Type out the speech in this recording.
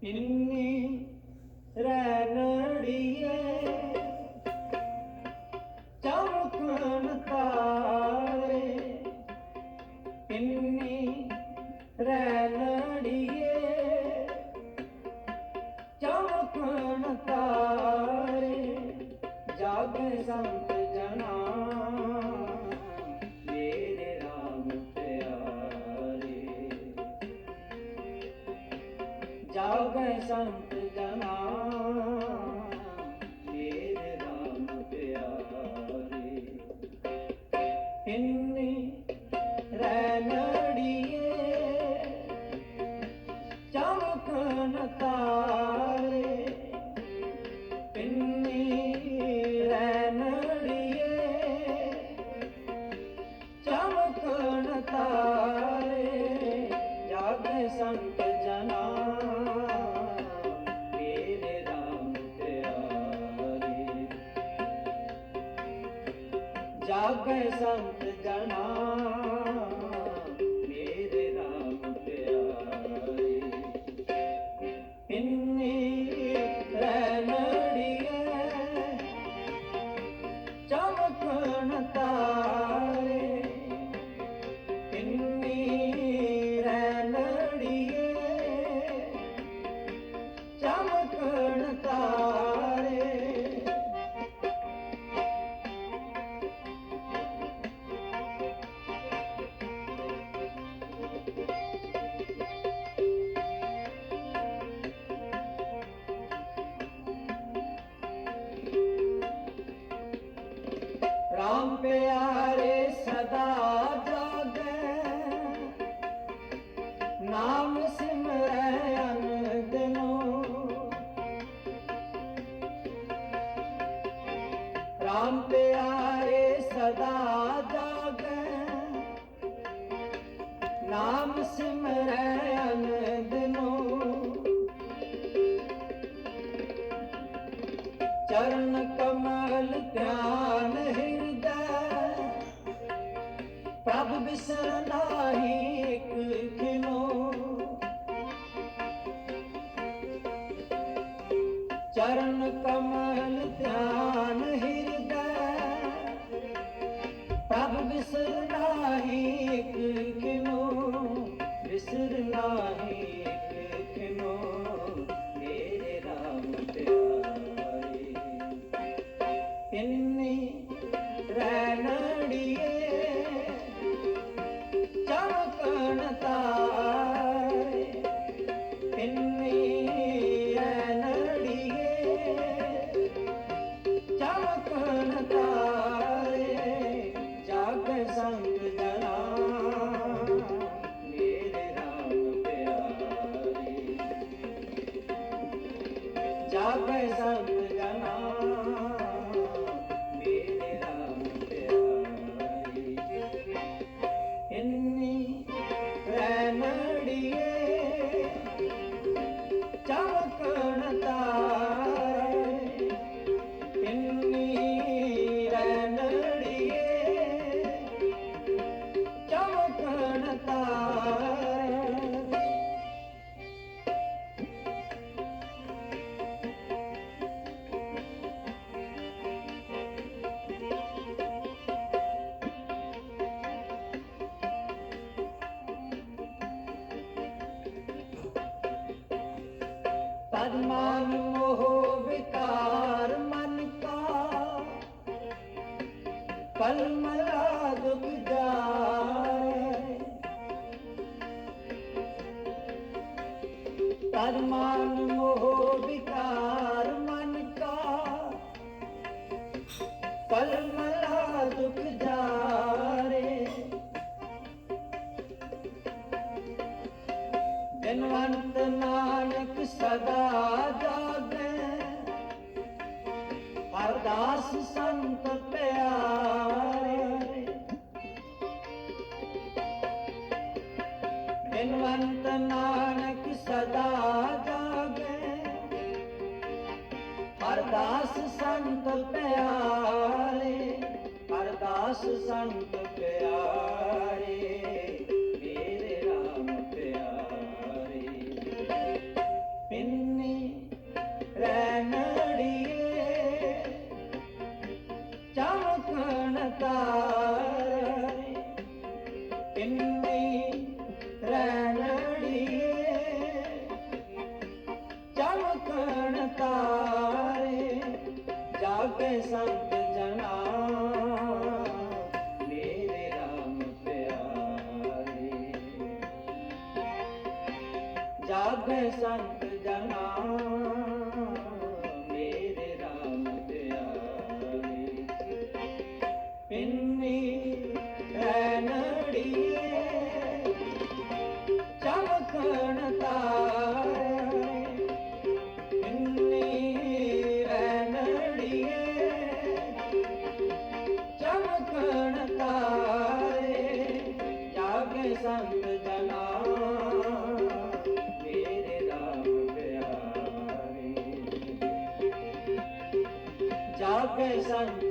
പിന്നെ ਜਾਗੇ ਸੰਤ ਜਨਾ ਜਾਗੇ ਸੰਤ ਜਨਾ ਰਾਮ ਪਿਆਰੇ ਸਦਾ ਜਾਗੇ। ਨਾਮ ਸਿਮਰੈ ਅਨ ਦਿਨੋ ਰਾਮ ਪਿਆਰੇ ਸਦਾ ਜਾਗੇ। ਨਾਮ ਸਿਮਰੈ ਅਨ ਦਿਨੋ ਚਰਨ ਕਮਲ ਧਿਆਨ ਪ੍ਰਭ ਬਿਸਰ ਨਾਹੀ ਇਕ ਚਰਨ ਕਮਲ ਧਿਆਨ ਹਿਰਦੈ। ਪ੍ਰਭ ਬਿਸਰ ਨਾਹੀ ਇਕ ਖਿਨੋ ਬਿਸਰ ਨਾਹੀ ਜਾਗ ਸੰਗ ਜਨਾ ਤਦ ਮੋਹ ਵਿਕਾਰ ਮਨ ਕਾ ਕਲਮਲਾ ਦੁਖ ਜਾਏ ਤਦ ਮੋਹ ਬਿਨਵੰਤ ਨਾਨਕ ਸਦਾ ਜਾਗੇ। ਅਰਦਾਸ ਸੰਤ ਪਿਆਰੇ। ਦਿਨਵੰਤ ਨਾਨਕ ਸਦਾ ਜਾਗੇ। ਅਰਦਾਸ ਸੰਤ ਪਿਆਰੇ। ਅਰਦਾਸ ਸੰਤ ਆਖਣ ਤਾਰੇ ਜਾਗੇ ਸੰਤ ਜਨਾ। ਮੇਰੇ ਰਾਮ ਪਿਆਰੇ। ਜਾਗੇ ਸੰਤ ਜਨਾ। ਜਾਗੇ ਸੰਤ ਜਨਾ ਮੇਰੇ ਰਾਮ ਪਿਆਰੇ ਜਾਗੇ ਸੰਤ